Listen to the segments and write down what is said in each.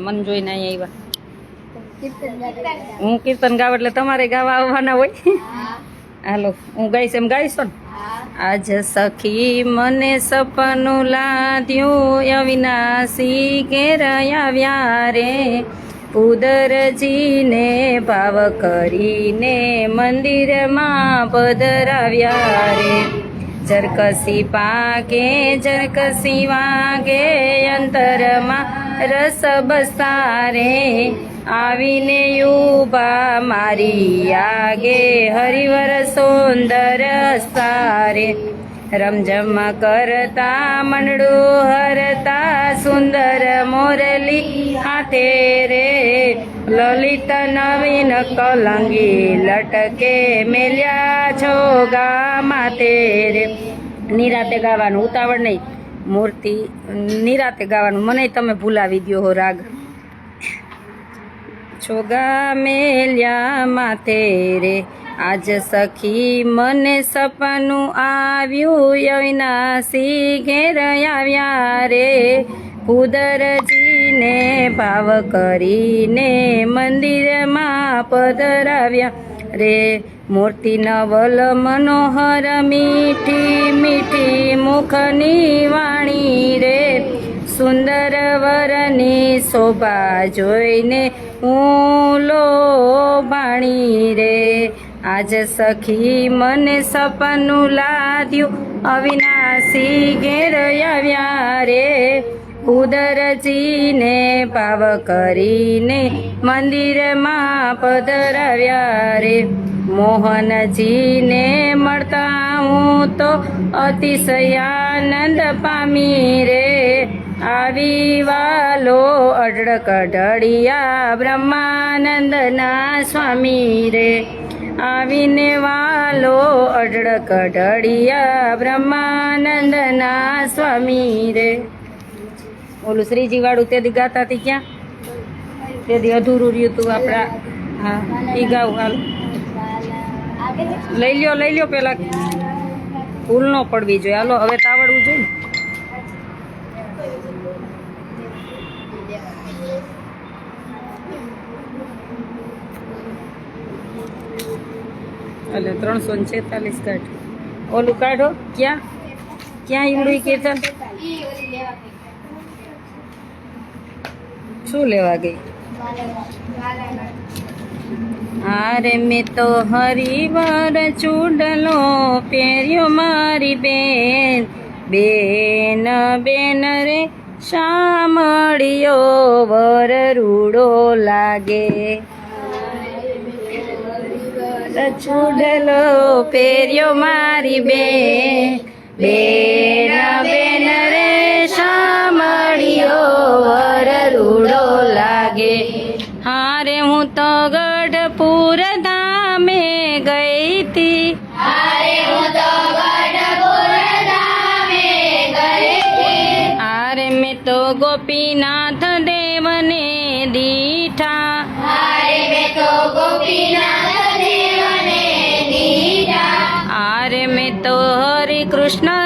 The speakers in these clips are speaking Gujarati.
મન જોઈને અહીંયા આવ્યા. હું કીર્તન ગાવ એટલે તમારે ગાવા આવવાના હોય. હાલો હું ગાઈશ એમ ગાઈશો ને? આજ સખી મને સપનું લાદ્યું અવિનાશી ઘેર આવ્યા રે ઉદરજીને ભાવ કરીને મંદિરમાં પધરાવ્યા રે. જરકસી પાકે જરકસી વાગે અંતરમાં રસ બસારે આવીને યુબા મારી આગે. હરિવર સુંદર સારે. રમઝમ કરતા મંડળું હરતા સુંદર મોરલી હાથે રે. લલિત નવીન કલંગી લટકે મેલ્યા છો ગા માતે રે નિરાતે ગાવાનું ઉતાવળ નહીં. મૂર્તિ નિરાતે ગાવાનું. મને તમે ભૂલાવી દ્યો હો રાગ. છોગા મેલ્યા માથે રે. આજ સખી મને સપનું આવ્યું અવિનાશી ઘેર આવ્યા રે. કુદરજીને ભાવ કરીને મંદિરમાં પધરાવ્યા. રે મૂર્તિ નવલ મનોહર મીઠી મીઠી મુખની વાણી રે. સુંદર વરની શોભા જોઈને હું લો ભાણી રે. આજ સખી મને સપનું લાદ્યું, અવિનાશી ઘેર આવ્યા રે. ઉદરજીને પાવ કરીને મંદિરમાં પધરાવ્યા રે. મોહનજીને મળતા હું તો અતિશયાનંદ પામી રે. આવી વાલો અઢળક ઢળિયા બ્રહ્માનંદના સ્વામી રે. આવીને વાલો અઢળ ઢળિયા બ્રહ્માનંદના સ્વામી રે. ઓલું શ્રીજીવાળું તે દી ગાતા હતી ક્યાં? તે અધૂરું રહ્યું તું આપણા, હા એ ગાવું હાલ. લઈ લ્યો લઈ લ્યો પેલા. ભૂલ ન પડવી જોઈએ. હાલો, હવે તાવડવું જોઈએ એટલે ત્રણસો ને છેતાલીસ કાઢ ઓલું કાઢો. ક્યાં? ક્યાં ઈવડું કીર્તન? શું લેવા ગઈ? આરે મેં તો હરિવાર ચૂડલો પહેર્યો મારી બેન. બેન બેન રે શામળિયો વર રૂડો લાગે. ચૂડલો પહેર્યો મારી બેન. બેન બેન રે શામળિયો વર રૂડો લાગે હારે હું તો ગઢપુર ધામે ગઈ તી હારે મેં તો ગોપીનાથ દેવને દીઠા આરે મેં તો હરે કૃષ્ણ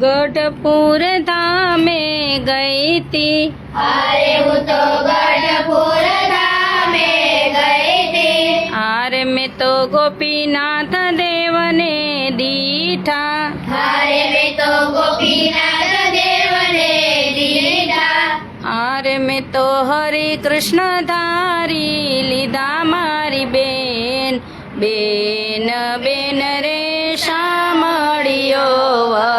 ગઢપુર ધામે ગઈ તી. આરે મેં તો. ગોપીનાથ દેવને દીઠા આરે મેં તો હરે કૃષ્ણ ધારી લીધા મારી બેન. બેન બેન રે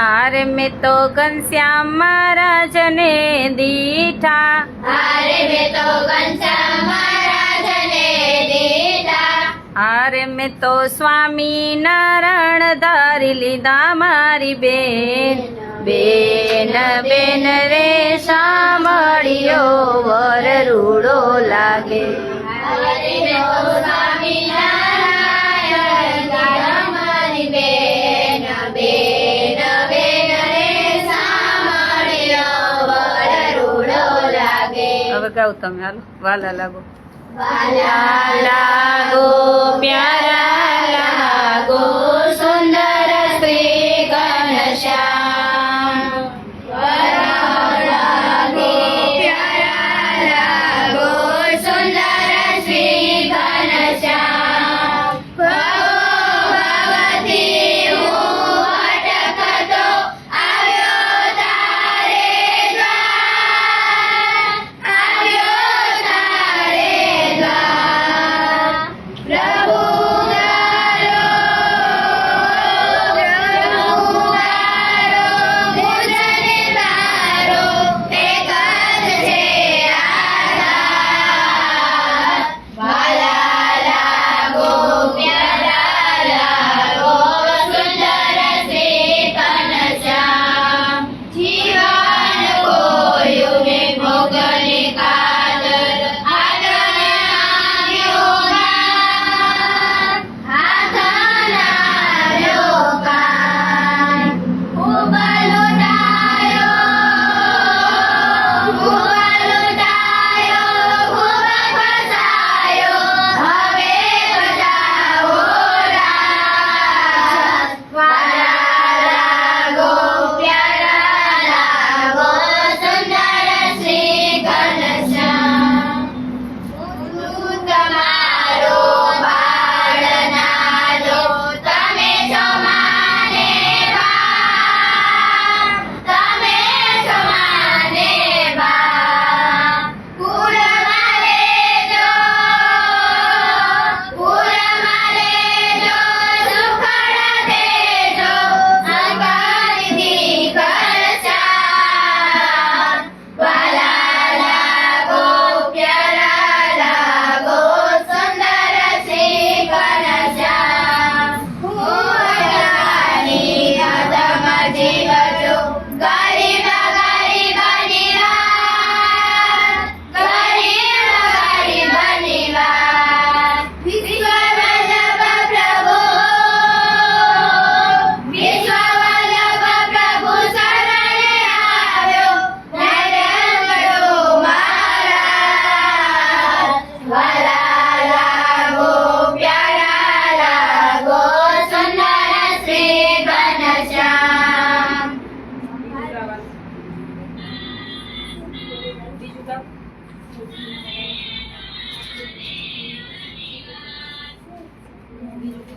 હાર મેં તો ઘનશ્યામ મહારાજને દીઠા. હાર મેં તો ઘનશ્યામ મહારાજને દીઠા. હાર મેં તો સ્વામી નારણ ધારી લીધા મારી બેન. બેન બેન રે શામળિયો વર રૂડો લાગે. હારે મેં તો ગાવ તમે હાલો વાલા લાગો. વાલા લાગો પ્યારા લાગો સુંદર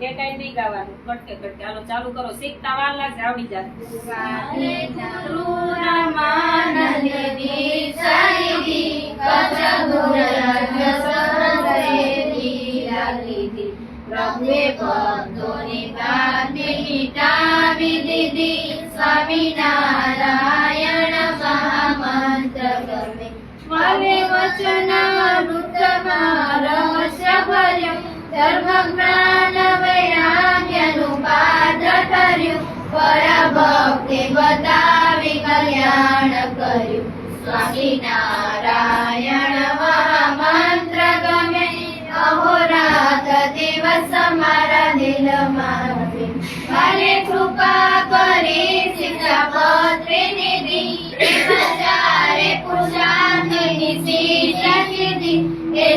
એ કઈ નહીં ગાવાનું કટકે કટકે હાલો ચાલુ કરો શીખતા વાર લાગશે આવડી જાય સ્વામિનારાયણ મહામંત્ર ગમે વૃત્તમાં રહસ્ય ભર્યું ધર્મ વૈરાગ્યનું દિલમાં ભલે કૃપા કરી શિક્ષાપત્રી નિધિ ચારે પૂજાની શિષ્ય કીધી એ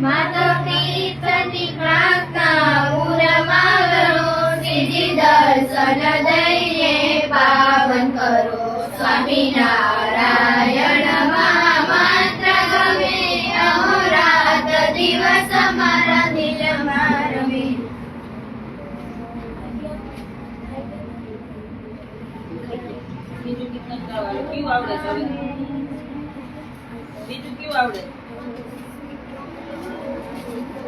માતા પિતાની પ્રાર્થના પૂરમાં કરો શ્રીજી દર્શન દઈને પાવન કરો સ્વામિનારાયણ આવડે છે?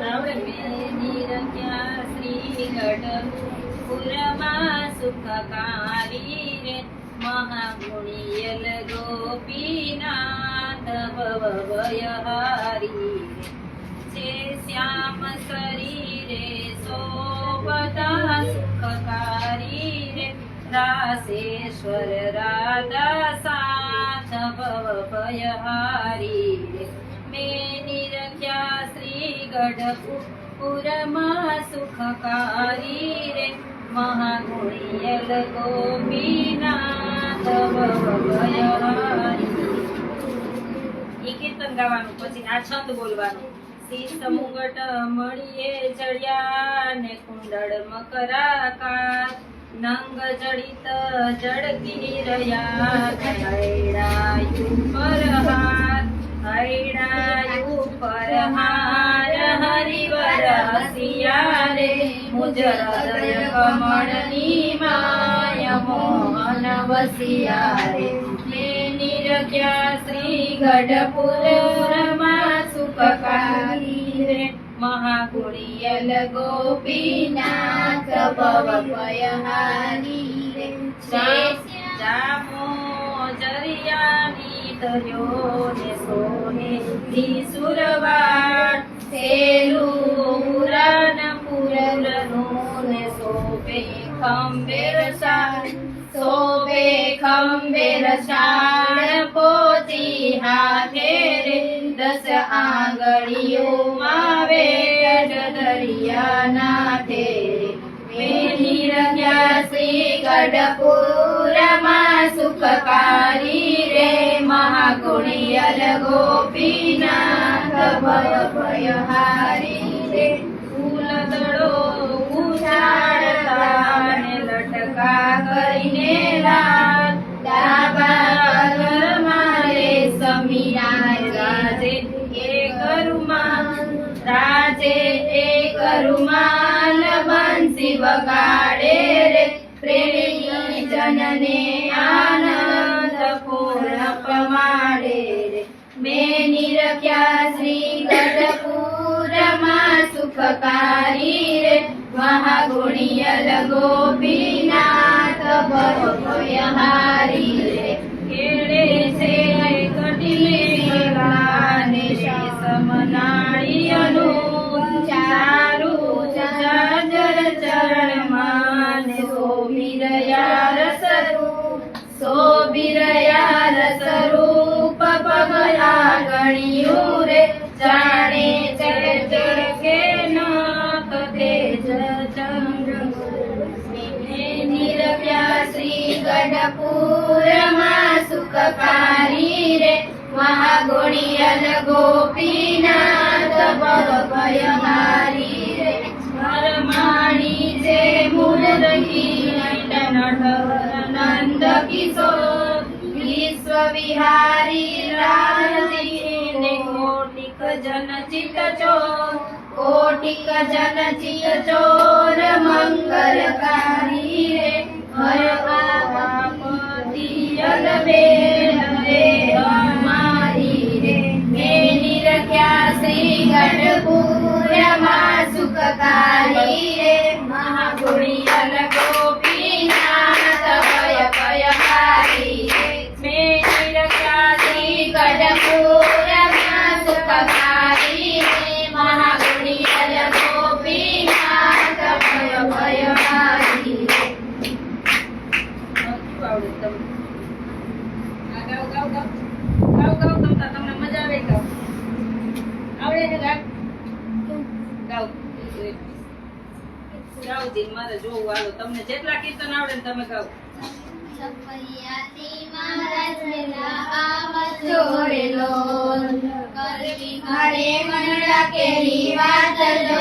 હવે બીજું ગઢપુરમાં સુખકારી રે મહાગુણિયલ ગોપીનાથ ભવ છે શ્યામ શરીરે સોબતા સુખકારી રે. રાસેશ્વર રાધા સાથ ભવ ભયહારી મેં મેની રખ્યા શ્રી ગઢપુરમાં સુખકારી રે મહાગુણિયલ ગોપીનાથ ભયહારી ઈ કીર્તન ગાવાનું, પછી આ છંદ બોલવાનું. શીશ મુગટ મળીએ જડ્યા ને કુંડળ મકરાકાર. નંગ જડિત જડકી રહ્યા હૈડાયુ પર હાર હૈડાયુ પર હાર હરિવર હસિયારે મુજ હૃદય કમળની માય મોહન વસિયારે નિરખ્યા શ્રી ગઢપુરમાં સુખકારી રે મહાગુણિયલ ગોપીનાથ ભવ ભયહારી રે જરિયાની દરિયો ને સોને ધી સુરવાડ સેલું પુરાણ પુરનું ને સોપે ખંબેર સાર સોપે ખંભેર સાર પોતી હાથે રે દસ આંગળીઓમાં વેટ દરિયાના થેરે મેલી રગ્યા શ્રી ગઢપુરમાં સુખકારી રે મહાગુણિયલ ગોપીનાથ ભય ભયહારી રે. ફૂલ દડો લટકા કરીને લાલ. ડાબા વગાડે રે. પ્રેમી જનને આનંદ પૂર્ણ પમાડે રે. મેં નિરખ્યા શ્રી ગઢપુરમાં સુખકારી રે. મહાગુણિયલ ગોપીનાથ ભવ ભયહારી સુખકારી રે મહાગુણિયલ ગોપીનાથ ભવ ભયહારી રે હરમાણી જે મૂળરહી નંદ કિશોર વિશ્વ વિહારી રાજી કોટિક જન ચિત ચોર કોટિક જન ચિત ચોર મંગલકારી રે હર સુખકારી રે. મહાગુણિયલ ગોપીનાથ આવડે ને તમે કહો લોલ. કરવી ઘરે મનડા કેરી વાત જો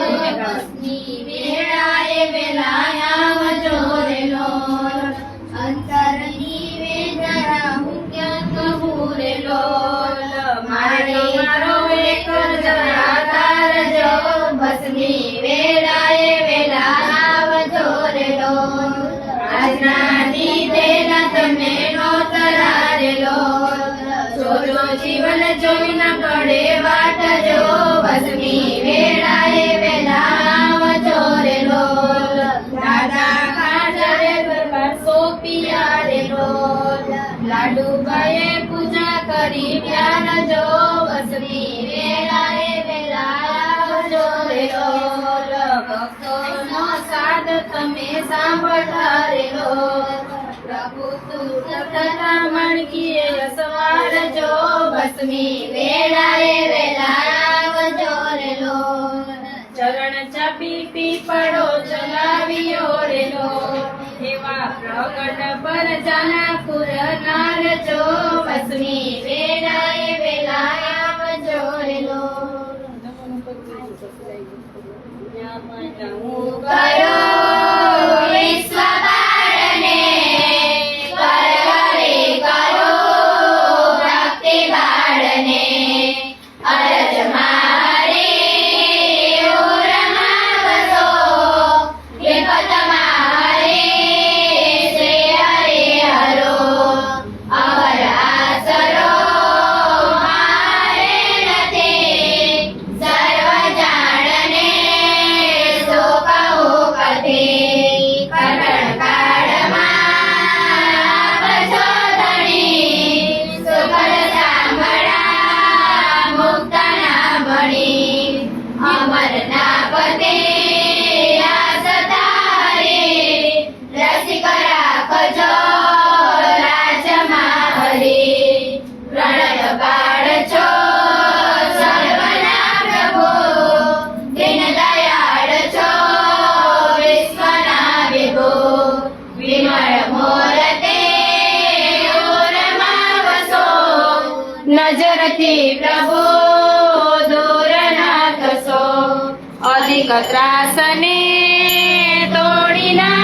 જો બસની વેળાએ વેલા આવજો રે લોલ દાદા કાજરે દરબાર સોપિયા રે લોલ લાડુબાએ પૂજા કરી પ્યાર જો બસની વેળાએ વેલા આવજો રે લોલ ભક્તોનો સાદ તમે સાંભળતા રે લોલ પ્રભુ, તું મણકીએ સવાર જો બસમી વેળાએ વેલા આવજો રે લોલ ચરણ ચાપી પીપળો ચલાવ્યો રે લોલ એવા પ્રગટ પર જાના પુરનાર જો બસમી વેળાએ વેલા અધિક ત્રાસને તોડી નાખજો